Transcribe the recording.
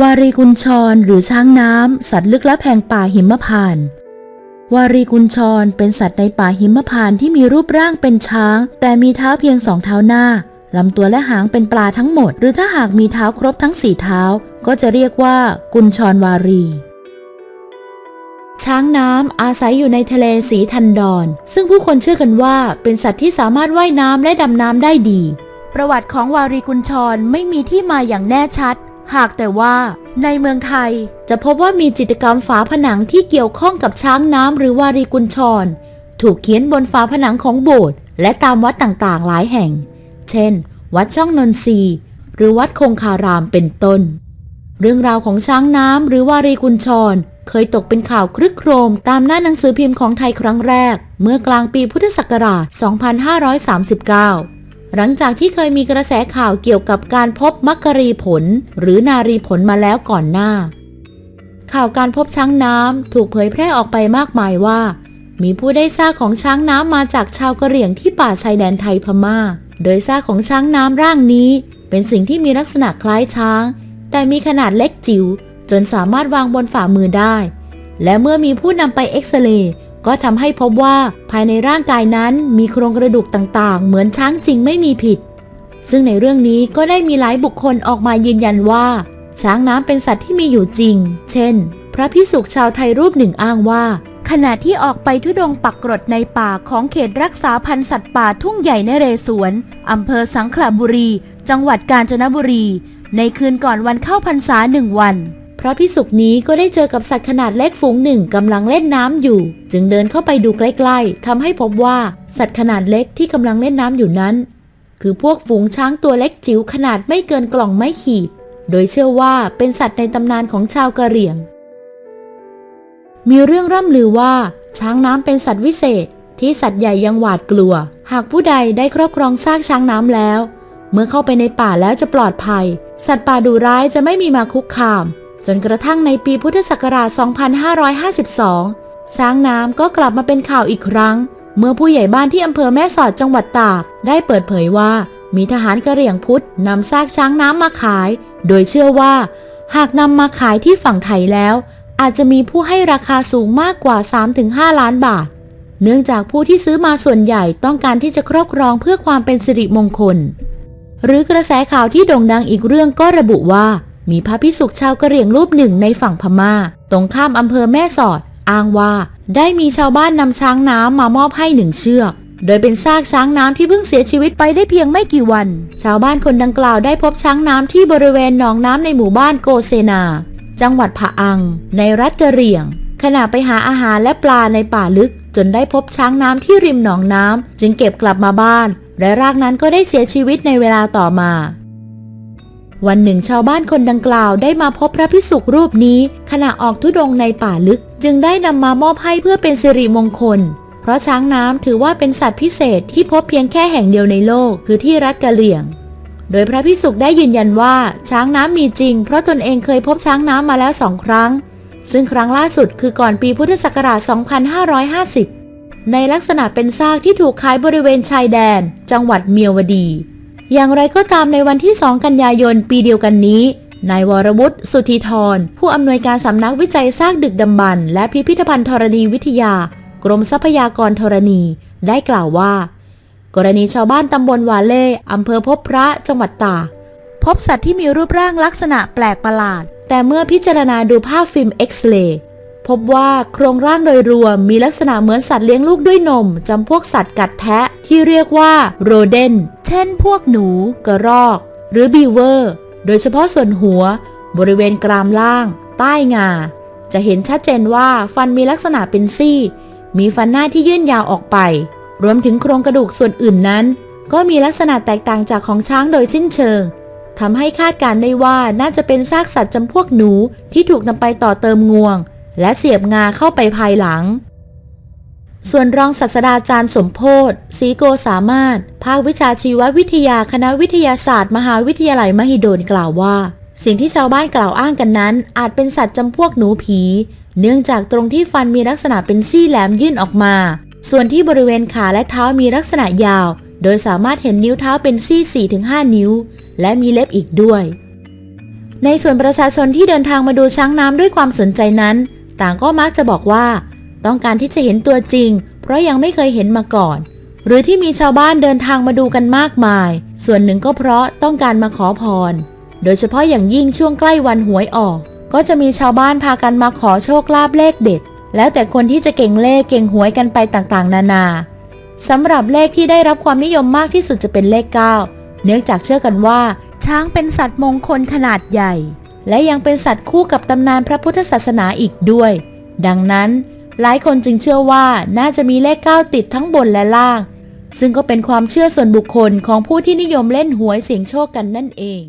วารีกุญชรหรือช้างน้ำ สัตว์ลึกลับแห่งป่าหิมพานต์วารีกุญชรเป็นสัตว์ในป่าหิมพานต์ที่มีรูปร่างเป็นช้าง แต่มีเท้าเพียงสองเท้าหน้า ลำตัวและหางเป็นปลาทั้งหมด หรือถ้าหากมีเท้าครบทั้งสี่เท้า ก็จะเรียกว่ากุญชรวารี ช้างน้ำอาศัยอยู่ในทะเลสีทันดอนซึ่งผู้คนเชื่อกันว่าเป็นสัตว์ที่สามารถว่ายน้ำและดำน้ำได้ดี ประวัติของวารีกุญชรไม่มีที่มาอย่างแน่ชัด หากแต่ว่าในเมืองไทยจะพบว่ามีจิตรกรรมฝาผนังที่เกี่ยวข้องกับช้างน้ำหรือวารีกุญชร ถูกเขียนบนฝาผนังของโบสถ์และตามวัดต่างๆ หลายแห่ง เช่น วัดช่องนนทรีหรือวัดคงคารามเป็นต้น เรื่องราวของช้างน้ำหรือวารีกุญชร เคยตกเป็นข่าวครึกโครม ตามหน้าหนังสือพิมพ์ของไทยครั้งแรก เมื่อกลางปีพุทธศักราช 2539 หลังจากที่เคยมีกระแสข่าวเกี่ยวกับการพบมักกรีผล หรือนารีผลมาแล้วก่อนหน้า ข่าวการพบช้างน้ำถูกเผยแพร่ออกไปมากมายว่า มีผู้ได้ซากของช้างน้ำมาจากชาวกะเหรี่ยงที่ป่าชายแดนไทยพม่า โดยซากของช้างน้ำร่างนี้ เป็นสิ่งที่มีลักษณะคล้ายช้าง แต่มีขนาดเล็กจิ๋วจนสามารถวางบนฝ่ามือได้ และเมื่อมีผู้นำไปเอ็กซเรย์ก็ทำให้พบว่าภายในร่างกายนั้นมีโครงกระดูกต่างๆ เหมือนช้างจริงไม่มีผิด ซึ่งในเรื่องนี้ก็ได้มีหลายบุคคลออกมายืนยันว่า ช้างน้ำเป็นสัตว์ที่มีอยู่จริง เช่น พระพิสุขชาวไทยรูปหนึ่งอ้างว่า ขณะที่ออกไปทุดงปักกรดในป่าของเขตรักษาพันธุ์สัตว์ป่าทุ่งใหญ่นเรศวรอำเภอสังขละบุรี จังหวัดกาญจนบุรี ในคืนก่อนวันเข้าพรรษาหนึ่งวันพระพิสุกนี้ก็ได้เจอกับสัตว์ขนาดเล็กฝูงหนึ่งกำลังเล่นน้ำอยู่ จึงเดินเข้าไปดูใกล้ๆทำให้พบว่าสัตว์ขนาดเล็กที่กำลังเล่นน้ำอยู่นั้น คือพวกฝูงช้างตัวเล็กจิ๋วขนาดไม่เกินกล่องไม้ขีด โดยเชื่อว่าเป็นสัตว์ในตำนานของชาวกะเหรี่ยง มีเรื่องร่ำลือว่า ช้างน้ำเป็นสัตว์วิเศษ ที่สัตว์ใหญ่ยังหวาดกลัว หากผู้ใดได้ครอบครองซากช้างน้ำแล้ว เมื่อเข้าไปในป่าแล้วจะปลอดภัย สัตว์ป่าดุร้ายจะไม่มีมาคุกคาม จนกระทั่งในปีพุทธศักราช 2552 ช้างน้ำก็กลับมาเป็นข่าวอีกครั้ง เมื่อผู้ใหญ่บ้านที่อำเภอแม่สอดจังหวัดตาก ได้เปิดเผยว่า มีทหารกระเหรี่ยงพุทธนำซากช้างน้ำมาขาย โดยเชื่อว่า หากนำมาขายที่ฝั่งไทยแล้ว อาจจะมีผู้ให้ราคาสูงมากกว่า 3-5 ล้านบาท เนื่องจากผู้ที่ซื้อมาส่วนใหญ่ต้องการที่จะครอบครองเพื่อความเป็นสิริมงคล หรือกระแสข่าวที่โด่งดังอีกเรื่องก็ระบุว่า มีพระพิสุกชาวกะเหรี่ยงรูปหนึ่งในฝั่งพม่า ตรงข้ามอำเภอแม่สอด อ้างว่า ได้มีชาวบ้านนำช้างน้ำมามอบให้หนึ่งเชือกโดยเป็นซากช้างน้ำที่เพิ่งเสียชีวิตไปได้เพียงไม่กี่วัน ชาวบ้านคนดังกล่าวได้พบช้างน้ำที่บริเวณหนองน้ำในหมู่บ้านโกเซนา จังหวัดผะอัง ในรัฐกะเหรี่ยง ขณะไปหาอาหารและปลาในป่าลึก จนได้พบช้างน้ำที่ริมหนองน้ำจึงเก็บกลับมาบ้าน และรากนั้นก็ได้เสียชีวิตในเวลาต่อมา วันหนึ่งชาวบ้านคนดังกล่าวได้มาพบพระพิสุกรูปนี้ ขณะออกทุดงในป่าลึก จึงได้นำมามอบให้เพื่อเป็นสิริมงคลเพราะช้างน้ำถือว่าเป็นสัตว์พิเศษที่พบเพียงแค่แห่งเดียวในโลก คือที่รัฐกะเหรี่ยง โดยพระพิสุกได้ยืนยันว่าช้างน้ำมีจริง เพราะตนเองเคยพบช้างน้ำมาแล้วสองครั้ง ซึ่งครั้งล่าสุดคือก่อนปีพุทธศักราช 2550 ในลักษณะเป็นซากที่ถูกขายบริเวณชายแดน จังหวัดเมียวดี อย่างไรก็ตามในวันที่ 2 กันยายนปีเดียวกันนี้นายวรวุฒิสุธีธร ผู้อำนวยการสำนักวิจัยซากดึกดำบรรพ์และพิพิธภัณฑ์ธรณีวิทยา กรมทรัพยากรธรณี ได้กล่าวว่า กรณีชาวบ้านตำบลวาเล่อำเภอพบพระจังหวัดตากพบสัตว์ที่มีรูปร่างลักษณะแปลกประหลาด แต่เมื่อพิจารณาดูภาพฟิล์มเอ็กซเรย์พบว่าโครงร่างโดยรวมมีลักษณะเหมือนสัตว์เลี้ยงลูกด้วยนมจำพวกสัตว์กัดแทะที่เรียกว่าโรเดน เช่นพวกหนู กระรอก หรือบีเวอร์ โดยเฉพาะส่วนหัว บริเวณกรามล่าง ใต้งา จะเห็นชัดเจนว่าฟันมีลักษณะเป็นซี่ มีฟันหน้าที่ยื่นยาวออกไป รวมถึงโครงกระดูกส่วนอื่นนั้น ก็มีลักษณะแตกต่างจากของช้างโดยสิ้นเชิงทำให้คาดการได้ว่าน่าจะเป็นซากสัตว์จำพวกหนูที่ถูกนำไปต่อเติมงวง และเสียบงาเข้าไปภายหลัง ส่วนรองศาสตราจารย์สมโพธศรีโกสามารถ ภาควิชาชีววิทยาคณะวิทยาศาสตร์ มหาวิทยาลัยมหิดลกล่าวว่า สิ่งที่ชาวบ้านกล่าวอ้างกันนั้น อาจเป็นสัตว์จำพวกหนูผี เนื่องจากตรงที่ฟันมีลักษณะเป็นซี่แหลมยื่นออกมา ส่วนที่บริเวณขาและเท้ามีลักษณะยาว โดยสามารถเห็นนิ้วเท้าเป็นซี่ 4-5 นิ้ว และมีเล็บอีกด้วย ในส่วนประชาชนที่เดินทางมาดูช้างน้ำด้วยความสนใจนั้น ต่างก็มักจะบอกว่า ต้องการที่จะเห็นตัวจริง เพราะยังไม่เคยเห็นมาก่อน หรือที่มีชาวบ้านเดินทางมาดูกันมากมาย ส่วนหนึ่งก็เพราะต้องการมาขอพร โดยเฉพาะอย่างยิ่งช่วงใกล้วันหวยออก ก็จะมีชาวบ้านพากันมาขอโชคลาภเลขเด็ด แล้วแต่คนที่จะเก่งเลขเก่งหวยกันไปต่างๆ นานาสำหรับเลขที่ได้รับความนิยมมากที่สุดจะเป็นเลข 9 เนื่องจากเชื่อกันว่า ช้างเป็นสัตว์มงคลขนาดใหญ่ และยังเป็นสัตว์คู่กับตำนานพระพุทธศาสนาอีกด้วย ดังนั้น หลายคนจึงเชื่อว่าน่าจะมีเลข 9 ติดทั้งบนและล่าง ซึ่งก็เป็นความเชื่อส่วนบุคคลของผู้ที่นิยมเล่นหวยเสี่ยงโชคกันนั่นเอง